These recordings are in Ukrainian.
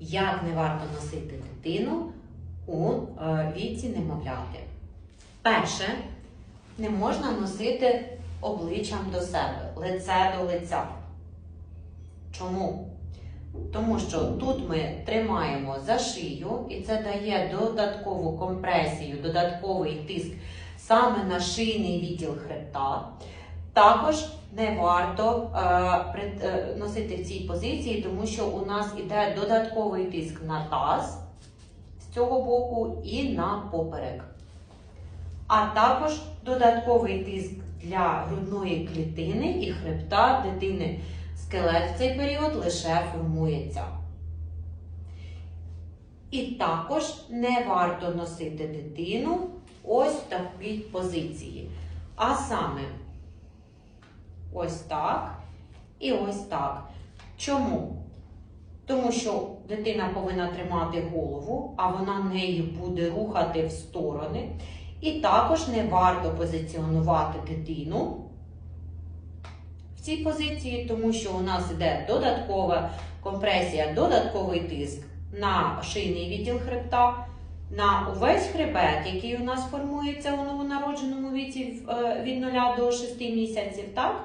Як не варто носити дитину у е, віці немовляти? Перше, не можна носити обличчям до себе, лице до лиця. Чому? Тому що тут ми тримаємо за шию, і це дає додаткову компресію, додатковий тиск саме на шийний відділ хребта. Також не варто е, е, носити в цій позиції, тому що у нас іде додатковий тиск на таз з цього боку і на поперек. А також додатковий тиск для грудної клітини і хребта дитини. Скелет в цей період лише формується. І також не варто носити дитину ось в такій позиції. А саме ось так і ось так. Чому? Тому що дитина повинна тримати голову, а вона нею буде рухати в сторони. І також не варто позиціонувати дитину в цій позиції, тому що у нас йде додаткова компресія, додатковий тиск на шийний відділ хребта, на увесь хребет, який у нас формується у новонародженому віці е, від 0 до 6 місяців. Так?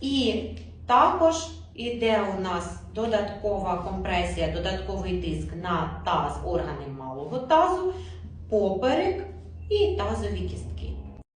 І також йде у нас додаткова компресія, додатковий тиск на таз, органи малого тазу, поперек і тазові кістки.